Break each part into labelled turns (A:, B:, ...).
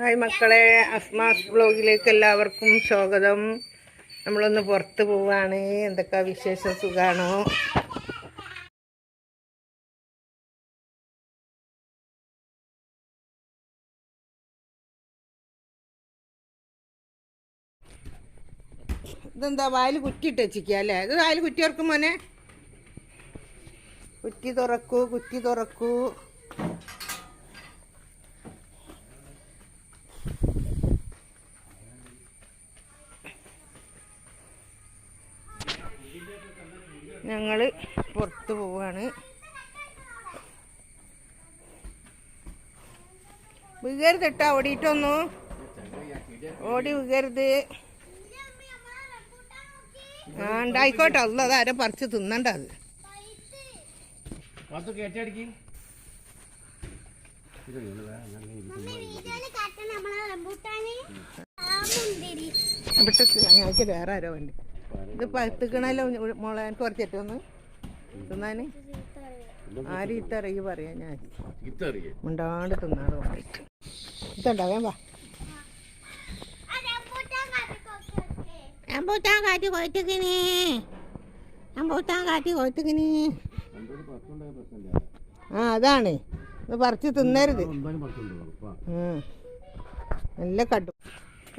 A: Hi മക്കളെ അസ്മാസ് ബ്ലോഗിലേക്ക് എല്ലാവർക്കും സ്വാഗതം. നമ്മളൊന്ന് പുറത്ത് പോവാണ്. എന്തൊക്കെ വിശേഷ സുഖാണോ? ഇതെന്താ വായിൽ കുറ്റിയിട്ട് വെച്ചിക്കുക അല്ലേ? ഇത് വായിൽ കുറ്റി മോനെ? കുറ്റി തുറക്കൂ കുറ്റി തുറക്കൂ. ഞങ്ങൾ പുറത്ത് പോവാണ്. വികരുത് ഇട്ടാ ഓടിയിട്ടൊന്നു ഓടി വികരുത്. ആ ഉണ്ടായിക്കോട്ടെ. അല്ല ആരെ പറിച്ച് തിന്നണ്ട അത്. വിട്ട് ഞങ്ങൾക്ക് വേറെ ആരോ വേണ്ടി. ഇത് പത്തുക്കണല്ലോ മോളെ എനിക്ക് കുറച്ചിട്ട് ഒന്ന് തിന്നാന്? ആരും ഇത്തറിയ പറയാ ഞാൻ. മുണ്ടാണ്ട് തിന്നാറ് ഇത്തണ്ടാവേ ഇതുണ്ടാവേം വാ അമ്പൂത്താൻ കാറ്റ് കൊയ്ത്തുക്കിനി. അമ്പൂത്താൻ കാറ്റ് കൊയ്ത്തുക്കിനി. ആ അതാണ്. ഇത് പറിച്ച് തിന്നരുത്. നല്ല കണ്ടു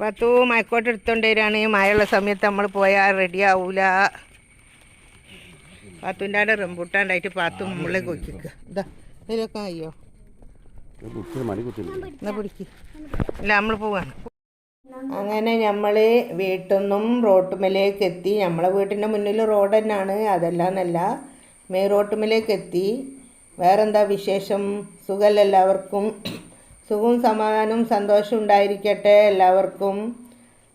A: പത്തു മയക്കോട്ട് എടുത്തോണ്ട് വരികയാണ്. മഴയുള്ള സമയത്ത് നമ്മൾ പോയാൽ റെഡി ആവൂല. പാത്തുന്റെ അവിടെ റംബൂട്ടാണ്ടായിട്ട് പാത്തു മുകളിൽ കൊക്കിക്കുക ഇതാ ഇതിലൊക്കെ അയ്യോ. എന്നാ പിടിക്ക്. ഇല്ല നമ്മൾ പോവാണ്. അങ്ങനെ നമ്മൾ വീട്ടിൽ നിന്നും റോട്ടുമലേക്ക് എത്തി. നമ്മളെ വീട്ടിന്റെ മുന്നിൽ റോഡ് തന്നെയാണ് അതല്ലാന്നല്ല. മേ റോട്ടുമലേക്ക് എത്തി. വേറെന്താ വിശേഷം? സുഖമല്ല എല്ലാവർക്കും? സുഖവും സമാധാനവും സന്തോഷവും ഉണ്ടായിരിക്കട്ടെ എല്ലാവർക്കും.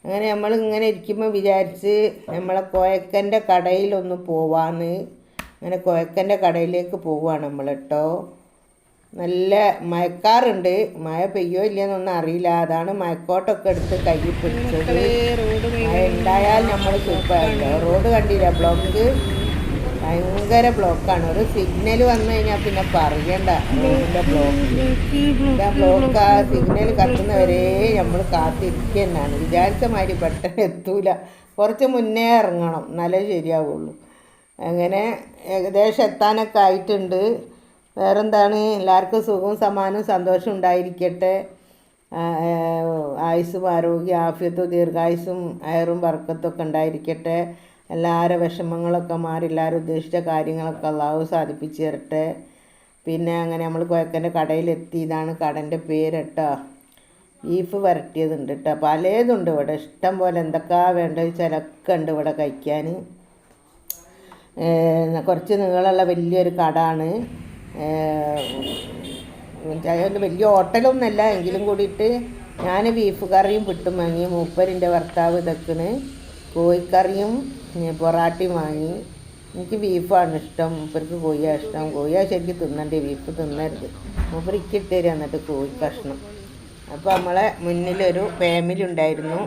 A: അങ്ങനെ നമ്മൾ ഇങ്ങനെ ഇരിക്കുമ്പോൾ വിചാരിച്ച് നമ്മളെ കോയക്കന്റെ കടയിലൊന്ന് പോവാന്ന്. അങ്ങനെ കോയക്കന്റെ കടയിലേക്ക് പോവുകയാണ് നമ്മൾ കേട്ടോ. നല്ല മഴക്കാറുണ്ട്. മഴ പെയ്യോ ഇല്ലയെന്നൊന്നും അറിയില്ല. അതാണ് മഴക്കോട്ടൊക്കെ എടുത്ത് കയ്യിൽ പിടിച്ചത്. മഴ ഉണ്ടായാൽ നമ്മൾ സൂപ്പറായിട്ടോ റോഡ് കണ്ടില്ല ബ്ലോക്ക്? ഭയങ്കര ബ്ലോക്കാണ് ഒരു സിഗ്നൽ വന്നു കഴിഞ്ഞാൽ പിന്നെ പറയണ്ട. റോഡിന്റെ ബ്ലോക്ക് ബ്ലോക്ക് ആ സിഗ്നൽ കത്തുന്നവരെ നമ്മൾ കാത്തിരിക്കുക തന്നെയാണ് വിചാരിച്ച മാതിരി പെട്ടെന്ന് എത്തൂല. കുറച്ച് മുന്നേ ഇറങ്ങണം. എന്നാലേ ശരിയാവുള്ളൂ. അങ്ങനെ ഏകദേശം എത്താനൊക്കെ ആയിട്ടുണ്ട്. വേറെന്താണ്? എല്ലാവർക്കും സുഖവും സമാനവും സന്തോഷം ഉണ്ടായിരിക്കട്ടെ. ആയുസ്സും ആരോഗ്യം ആഫ്യത്തും ദീർഘായുസ്സും അയറും വർക്കത്തൊക്കെ ഉണ്ടായിരിക്കട്ടെ. എല്ലാവരുടെ വിഷമങ്ങളൊക്കെ മാറി എല്ലാവരും ഉദ്ദേശിച്ച കാര്യങ്ങളൊക്കെ അള്ളാഹു സാധിപ്പിച്ചു തരട്ടെ. പിന്നെ അങ്ങനെ നമ്മൾ കുഴക്കന്റെ കടയിലെത്തി. ഇതാണ് കടന്റെ പേര് കേട്ടോ ബീഫ് വരട്ടിയതുണ്ട് കേട്ടോ പലതുണ്ട് ഇവിടെ. ഇഷ്ടം പോലെ എന്തൊക്കെയാ വേണ്ടത് ചിലക്കെ ഉണ്ട് ഇവിടെ കഴിക്കാൻ. കുറച്ച് നീളമുള്ള വലിയൊരു കടാണ്. അതുകൊണ്ട് വലിയ ഹോട്ടലൊന്നുമല്ല. എങ്കിലും കൂടിയിട്ട് ഞാൻ ബീഫ് കറിയും പിട്ടും വാങ്ങി. മൂപ്പരിന്റെ ഭർത്താവ് ഇതൊക്കെയാണ്. കോഴിക്കറിയും പൊറാട്ടയും വാങ്ങി. എനിക്ക് ബീഫാണ് ഇഷ്ടം. മൂപ്പർക്ക് കോഴിയാണ് ഇഷ്ടം. കോഴിയാ ശരിക്ക് തിന്നണ്ടേ. ബീഫ് തിന്നരുത്. മൂപ്പർ ഇക്കിട്ട് തരിക എന്നിട്ട് കോഴി കഷ്ണം. അപ്പോൾ നമ്മളെ മുന്നിലൊരു ഫാമിലി ഉണ്ടായിരുന്നു.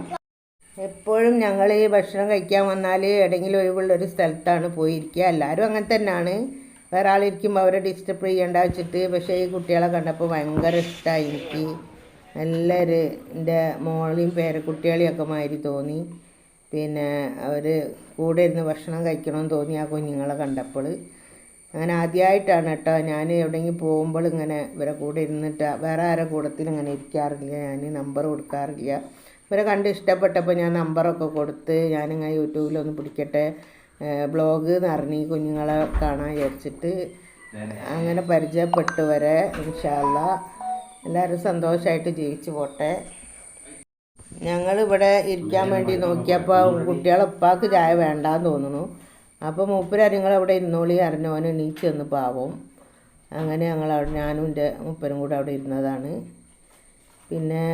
A: എപ്പോഴും ഞങ്ങൾ ഈ ഭക്ഷണം കഴിക്കാൻ വന്നാൽ ഏതെങ്കിലും ഒഴിവുള്ള ഒരു സ്ഥലത്താണ് പോയിരിക്കുക. എല്ലാവരും അങ്ങനെ തന്നെയാണ്. വേറെ ആളിരിക്കുമ്പോൾ അവരെ ഡിസ്റ്റർബ് ചെയ്യേണ്ട വെച്ചിട്ട്. പക്ഷേ ഈ കുട്ടികളെ കണ്ടപ്പോൾ ഭയങ്കര ഇഷ്ടമായി എനിക്ക്. നല്ലൊരു എന്റെ മോളെയും പേരക്കുട്ടികളെയും ഒക്കെ മാതിരി തോന്നി. പിന്നെ അവർ കൂടെ ഇരുന്ന് ഭക്ഷണം കഴിക്കണമെന്ന് തോന്നി ആ കുഞ്ഞുങ്ങളെ കണ്ടപ്പോൾ അങ്ങനെ ആദ്യമായിട്ടാണ് കേട്ടോ ഞാൻ എവിടെയെങ്കിലും പോകുമ്പോൾ ഇങ്ങനെ ഇവരെ കൂടെ ഇരുന്നിട്ട് വേറെ ആരെ കൂടത്തിൽ ഇങ്ങനെ ഇരിക്കാറില്ല ഞാൻ നമ്പർ കൊടുക്കാറില്ല. ഇവരെ കണ്ട് ഇഷ്ടപ്പെട്ടപ്പോൾ ഞാൻ നമ്പറൊക്കെ കൊടുത്ത് ഞാനിങ്ങനെ യൂട്യൂബിലൊന്ന് പിടിക്കട്ടെ ബ്ലോഗ് എന്ന് അറിഞ്ഞ് കുഞ്ഞുങ്ങളെ കാണാൻ വിചാരിച്ചിട്ട് അങ്ങനെ പരിചയപ്പെട്ടു വരെ ഇൻഷാല്ല എല്ലാവരും സന്തോഷമായിട്ട് ജീവിച്ചു പോട്ടെ. ഞങ്ങൾ ഇവിടെ ഇരിക്കാൻ വേണ്ടി നോക്കിയപ്പോൾ കുട്ടികളെ ഉപ്പാക്ക് ചായ വേണ്ടാന്ന് തോന്നുന്നു. അപ്പോൾ മൂപ്പര് നിങ്ങൾ അവിടെ ഇരുന്നോളി അറിഞ്ഞോന് എണീച്ച് ചെന്ന് പാവും. അങ്ങനെ ഞങ്ങൾ അവിടെ ഞാനും എന്റെ മൂപ്പരും കൂടെ അവിടെ ഇരുന്നതാണ്. പിന്നെ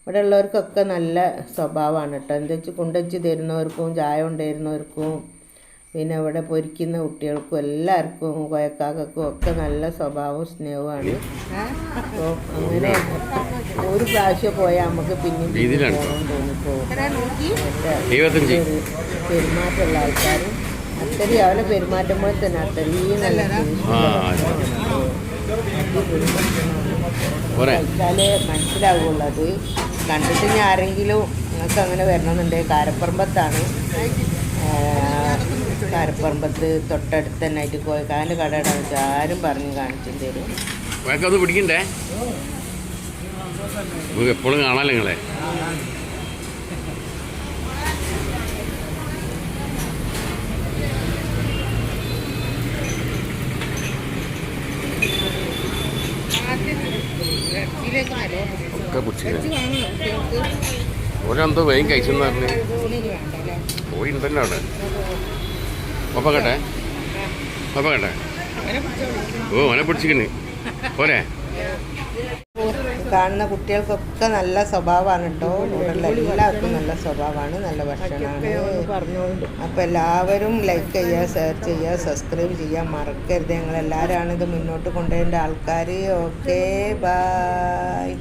A: ഇവിടെ ഉള്ളവർക്കൊക്കെ നല്ല സ്വഭാവമാണ് കേട്ടോ. എന്താ വെച്ചാൽ കൊണ്ടുവച്ച് തരുന്നവർക്കും ചായ കൊണ്ടുവരുന്നവർക്കും പിന്നെ അവിടെ പൊരിക്കുന്ന കുട്ടികൾക്കും എല്ലാവർക്കും കൊയക്കാക്കും ഒക്കെ നല്ല സ്വഭാവവും സ്നേഹമാണ് അപ്പോൾ അങ്ങനെ ഒരു പ്രാവശ്യം പോയാൽ നമുക്ക് പിന്നെയും പോകാൻ തോന്നിപ്പോകും പെരുമാറ്റമുള്ള ആൾക്കാരും. അത്രയും അവരെ പെരുമാറ്റം പോലെ തന്നെ അത്രയും നല്ല കഴിച്ചാലേ മനസ്സിലാവുള്ളൂ. അത് കണ്ടിട്ട് ഞാൻ ആരെങ്കിലും നിങ്ങൾക്ക് അങ്ങനെ വരണമെന്നുണ്ടെങ്കിൽ കാരപ്പറമ്പത്താണ്. കാരപ്പറമ്പത്ത് തൊട്ടടുത്ത് തന്നെ ആയിട്ട് കോയക്കാന്റെ കടയുടെ വെച്ചാൽ ആരും പറഞ്ഞ് കാണിച്ചു തരും
B: പിടിക്കണ്ടേ? എപ്പോഴും കാണാമല്ലോ നിങ്ങളെ? ഒക്കെ വേഗം കഴിച്ചെന്ന് പറഞ്ഞു. പോയിണ്ടല്ലോ അവിടെ. ഒപ്പക്കട്ടെ പപ്പ കേട്ടെ ഓ അവനെ പിടിച്ചിക്കുന്നു പോരെ.
A: കാണുന്ന കുട്ടികൾക്കൊക്കെ നല്ല സ്വഭാവമാണ് കേട്ടോ. ഇവിടെയുള്ള എല്ലാവർക്കും നല്ല സ്വഭാവമാണ് നല്ല ഭക്ഷണമാണ്. അപ്പോൾ എല്ലാവരും ലൈക്ക് ചെയ്യുക ഷെയർ ചെയ്യുക സബ്സ്ക്രൈബ് ചെയ്യുക. മറക്കരുത്. ഞങ്ങളെല്ലാവരാണ് ഇത് മുന്നോട്ട് കൊണ്ടുപോകേണ്ട ആൾക്കാർ ഓക്കെ ബായ്